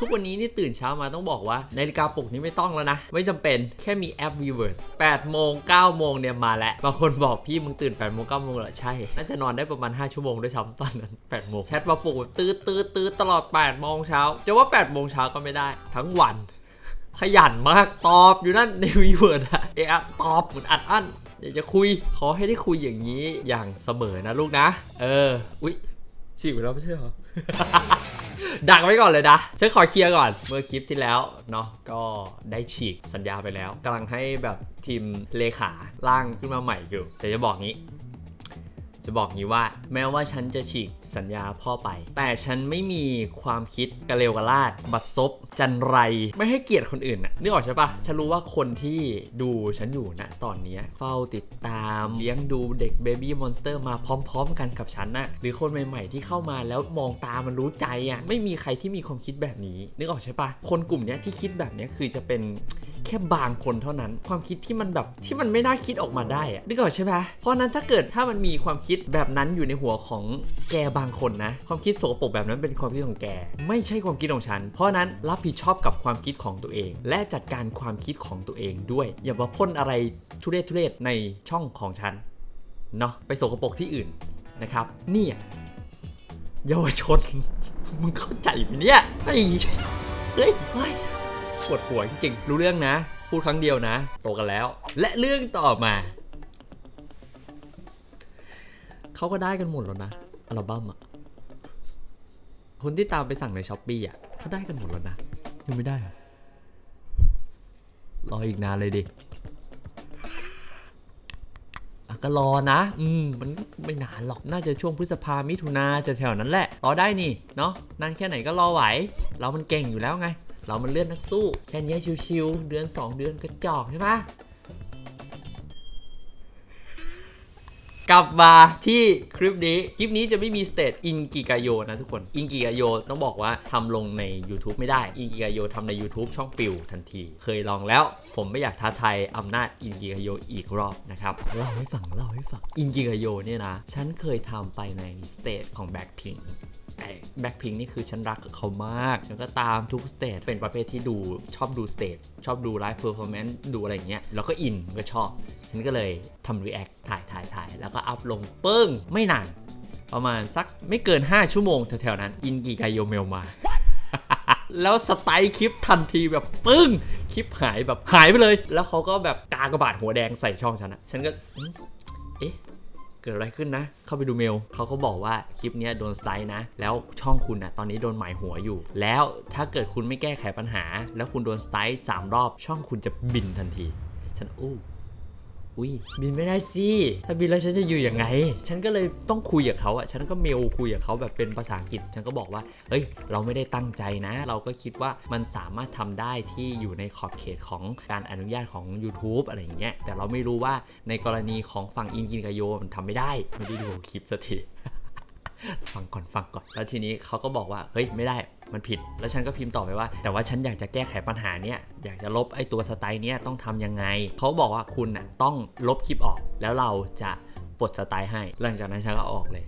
ทุกวันนี้นี่ตื่นเช้ามาต้องบอกว่านาฬิกาปลุกนี้ไม่ต้องแล้วนะ ไม่จำเป็นแค่มีแอป Viewers 8โมง9โมงเนี่ยมาแล้วบางคนบอกพี่มึงตื่น8โมง9โมงเหรอใช่ น่าจะนอนได้ประมาณ 5 ชั่วโมงด้วยซ้ำตอนนั้น8โมงแชทมาปลุกตื้อตื้อตื้อตลอด8โมงเช้าจะว่า8โมงเช้าก็ไม่ได้ ทั้งวัน ขยันมากตอบอยู่นั่นใน Viewers อะเอะตอบเหมือนอัดอั้นอยากจะคุยขอให้ได้คุยอย่างนี้อย่างเสมอนะลูกนะ เอออุ๊ยฉีกไปแล้วไม่ใช่เหรอ ดักไว้ก่อนเลยนะฉันขอเคลียร์ก่อน เมื่อคลิปที่แล้วเนาะก็ได้ฉีกสัญญาไปแล้วกำลังให้แบบทีมเลขาร่างขึ้นมาใหม่อยู่ แต่จะบอกงี้ จะบอกงี้ว่า แม้ว่าฉันจะฉีกสัญญาพ่อไป แต่ฉันไม่มีความคิดกระเลวกระลาด บัดซบ จันไร ไม่ให้เกียรติคนอื่นน่ะนึกออกใช่ปะฉันรู้ว่าคนที่ดูฉันอยู่นะตอนนี้เฝ้าติดตามเลี้ยงดูเด็กเบบี้มอนสเตอร์มาพร้อม ๆ กันกับฉันนะหรือคนใหม่ ๆ ที่เข้ามาแล้วมองตามันรู้ใจอะไม่มีใครที่มีความคิดแบบนี้ นึกออกใช่ปะคนกลุ่มนี้ที่คิดแบบนี้คือจะเป็น แค่บางคนเท่านั้น ความคิดที่มันแบบที่มันไม่น่าคิดออกมาได้อะนึกออกใช่ไหมเพราะนั้นถ้าเกิดถ้ามันมีความคิดแบบนั้นอยู่ในหัวของแกบางคนนะ ความคิดโสโปรกแบบนั้นเป็นความคิดของแก ไม่ใช่ความคิดของฉัน เพราะนั้นรับผิดชอบกับความคิดของตัวเอง และจัดการความคิดของตัวเองด้วย อย่ามาพ่นอะไรทุเรศทุเรศในช่องของฉันเนาะไปโสกปรกที่อื่นนะครับเนี่ยเยาวชนมึงเข้าใจไหมเนี่ยไอ้เฮ้ยเฮ้ย ปวดหัวจริงๆ รู้เรื่องนะ พูดครั้งเดียวนะ โตกันแล้ว และเรื่องต่อมา เขาก็ได้กันหมดแล้วนะ อัลบั้มอะคนที่ตามไปสั่งในช้อปปี้อะเขาได้กันหมดแล้วนะ ยังไม่ได้เหรอรออีกนานเลยดิก็รอนะ อืม มันไม่นานหรอก น่าจะช่วงพฤษภามิถุนาจะแถวๆนั้นแหละ รอได้นี่ เนาะ นานแค่ไหนก็รอไหว เรามันเก่งอยู่แล้วไง เรามันเลื่อนนักสู้ แค่นี้ชิวๆเดือน 2 เดือนกระจอกใช่ปะกลับมาที่คลิปนี้ คลิปนี้จะไม่มีสเตตอินกิกาโยนะทุกคน อินกิกาโยต้องบอกว่าทำลงใน YouTube ไม่ได้ อินกิกาโยทำใน YouTube ช่องปิวทันที เคยลองแล้ว ผมไม่อยากท้าทายอำนาจอินกิกาโยอีกรอบนะครับเล่าให้ฟังเล่าให้ฟัง อินกิกาโยเนี่ยนะ ฉันเคยทำไปในสเตจของแบ็คพิง แบ็คพิงนี่คือฉันรักเขามากแล้วก็ตามทุกสเตจเป็นประเภทที่ดูชอบดูสเตจชอบดูไลฟ์เพอร์ฟอร์แมนซ์ดูอะไรอย่างเงี้ยแล้วก็อินก็ชอบ ฉันก็เลยทำรีแอคถ่ายถ่ายถ่ายแล้วก็อัพลงเปิ้งไม่นาน ประมาณสักไม่เกิน 5 ชั่วโมงแถวๆนั้น อินกีกายโยเมลมา แล้วสไตล์คลิปทันทีแบบปึ้ง คลิปหายแบบหายไปเลย แล้วเขาก็แบบกากระบาดหัวแดงใส่ช่องฉันอะฉันก็เอ๊ะ เกิดอะไรขึ้นนะ เข้าไปดูเมลเขาก็บอกว่าคลิปนี้โดนสไตล์นะ แล้วช่องคุณนะตอนนี้โดนหมายหัวอยู่ แล้วถ้าเกิดคุณไม่แก้ไขปัญหา แล้วคุณโดนสไตล์สามรอบ ช่องคุณจะบินทันที ฉันอู้ อุ้ยบินไม่ได้สิ ถ้าบินแล้วฉันจะอยู่ยังไง ฉันก็เลยต้องคุยกับเขาอะฉันก็เมลคุยกับเขาแบบเป็นภาษาอังกฤษ ฉันก็บอกว่า เฮ้ย เราไม่ได้ตั้งใจนะ เราก็คิดว่ามันสามารถทำได้ที่อยู่ในขอบเขตของการอนุญาตของ YouTube อะไรอย่างเงี้ย แต่เราไม่รู้ว่าในกรณีของฝั่งอินกินกาโยมันทำไม่ได้ ไม่ได้ดูคลิปสักที ฟังก่อนฟังก่อนแล้วทีนี้เขาก็บอกว่าเฮ้ยไม่ได้มันผิด แล้วฉันก็พิมพ์ต่อไปว่า แต่ว่าฉันอยากจะแก้ไขปัญหาเนี้ยอยากจะลบไอ้ตัวสไตล์เนี้ยต้องทำยังไงเขาบอกว่าคุณน่ะต้องลบคลิปออก แล้วเราจะปลดสไตล์ให้หลังจากนั้นฉันก็ออกเลย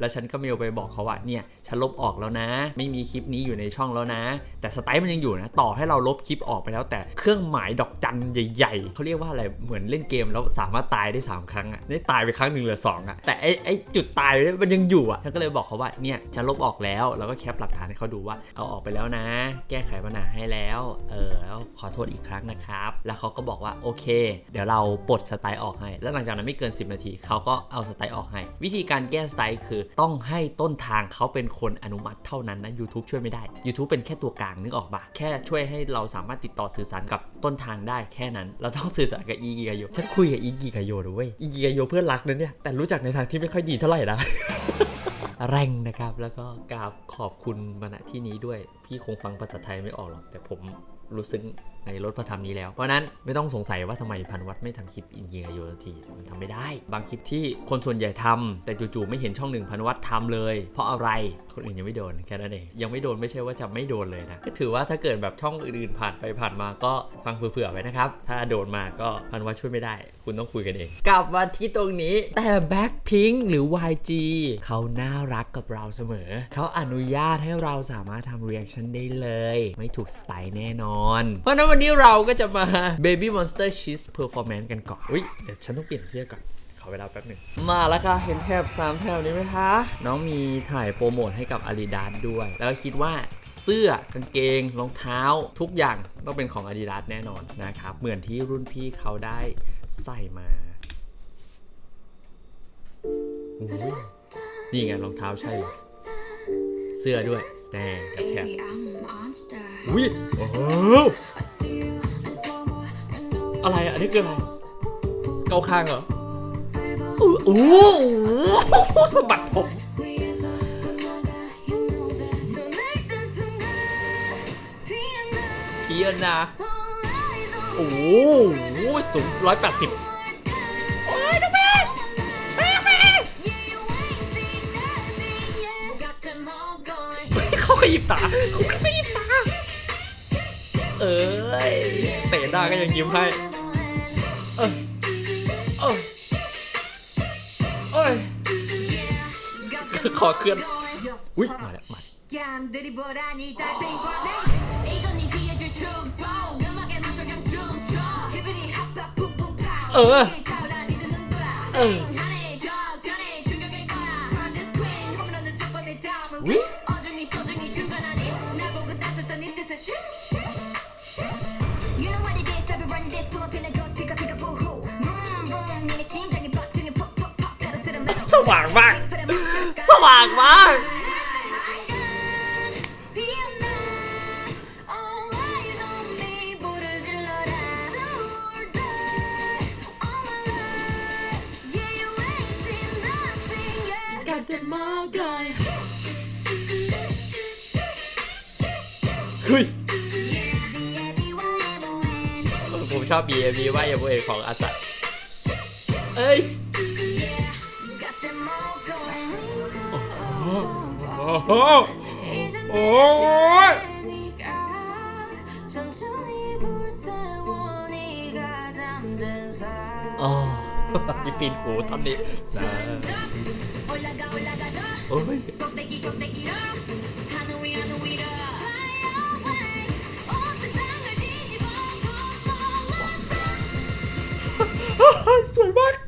แล้วฉันก็เมลไปบอกเขาว่าเนี่ยฉันลบออกแล้วนะ ไม่มีคลิปนี้อยู่ในช่องแล้วนะ แต่สไตล์มันยังอยู่นะ ต่อให้เราลบคลิปออกไปแล้ว แต่เครื่องหมายดอกจันใหญ่ๆเขาเรียกว่าอะไรเหมือนเล่นเกมแล้วสามารถตายได้ 3 ครั้งอะได้ตายไปครั้งหนึ่งเหลือสองอะแต่ไอ้ไอ้จุดตายมันยังอยู่อะฉันก็เลยบอกเขาว่าเนี่ยฉันลบออกแล้วแล้วก็แคปหลักฐานให้เขาดูว่าเอาออกไปแล้วนะ แก้ไขปัญหาให้แล้วเออแล้วขอโทษอีกครั้งนะครับ แล้วเขาก็บอกว่าโอเค เดี๋ยวเราปลดสไตล์ออกให้ แล้วหลังจากนั้นไม่เกิน 10 นาทีเขาก็เอาสไตล์ออกให้ วิธีการแก้สไตล์คือต้องให้ต้นทางเขาเป็นคนอนุมัติเท่านั้นนะ YouTube ช่วยไม่ได้ YouTube เป็นแค่ตัวกลางนึกออกปะแค่ช่วยให้เราสามารถติดต่อสื่อสารกับต้นทางได้แค่นั้น เราต้องสื่อสารกับอีกิกาโยฉันคุยกับอีกิกาโยด้วยอีกิกาโยเพื่อนรักนะเนี่ยแต่รู้จักในทางที่ไม่ค่อยดีเท่าไหร่นะแรงนะครับ แล้วก็กราบขอบคุณมาณที่นี้ด้วย พี่คงฟังภาษาไทยไม่ออกหรอก แต่ผม รู้ซึ้งในรถพระธรรมนี้แล้ว เพราะนั้นไม่ต้องสงสัยว่าทำไมพันวัดไม่ทำคลิปอินกิกาโยทีมันทำไม่ได้ บางคลิปที่คนส่วนใหญ่ทำแต่จู่ๆไม่เห็นช่องหนึ่งพันวัดทำเลย เพราะอะไรคนอื่นยังไม่โดนแค่นั้นเองยังไม่โดนไม่ใช่ว่าจะไม่โดนเลยนะก็ถือว่าถ้าเกิดแบบช่องอื่นๆผ่านไปผ่านมาก็ฟังเผื่อๆไว้นะครับ ถ้าโดนมาก็พันวัดช่วยไม่ได้ คุณต้องคุยกันเอง กลับมาที่ตรงนี้แต่ Blackpink หรือ YG เขาน่ารักกับเราเสมอเขาอนุญาตให้เราสามารถทำ reaction ได้เลย ไม่ถูกสไตล์แน่นอนเพราะฉะนั้นวันนี้เราก็จะมา Baby Monster Cheese Performance กันก่อน อุ้ยเดี๋ยวฉันต้องเปลี่ยนเสื้อก่อน ขอเวลาแป๊บหนึ่ง มาแล้วค่ะ เห็นแถบ3แถวนี้ไหมคะ น้องมีถ่ายโปรโมทให้กับ Adidas ด้วย แล้วก็คิดว่าเสื้อกางเกงรองเท้าทุกอย่างต้องเป็นของ Adidas แน่นอนนะครับ เหมือนที่รุ่นพี่เขาได้ใส่มาโอ้โหนี่ไงรองเท้าใช่เลยเสื้อด้วยแน่กับแถบ Baby, I'm a monster. อุ้ยโอ้โห I see you in slow mo. You know you อะไรอะ อันนี้คืออะไร เกาคางเหรอ flavor. อู้โอ้โหสะบัดผม We is a banana. You know that. No night is a night. Piano. เพียนะ All eyes on โอ้ me. โหสูงร้อยแปดสิบโอ้ยน้องแม่แม่แม่ Yeah, you ain't seen nothing yet. Got them all going. เขาขยิบตาเขาขยิบตา เอ้ยเตะได้ก็ยังยิ้มให้เออเออเอ้ยขอเคลื่อนอุ้ยมาแล้วมาเออเออ ว่างมาก สว่างมาก เฮ้ย ผมชอบ B M V ว่าอย่าเอของอาสัตเอ้ย 어? 어? 어허! 어이! 아, 이 필고 탑니. 어이. 설마?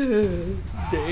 เอ้ยเด้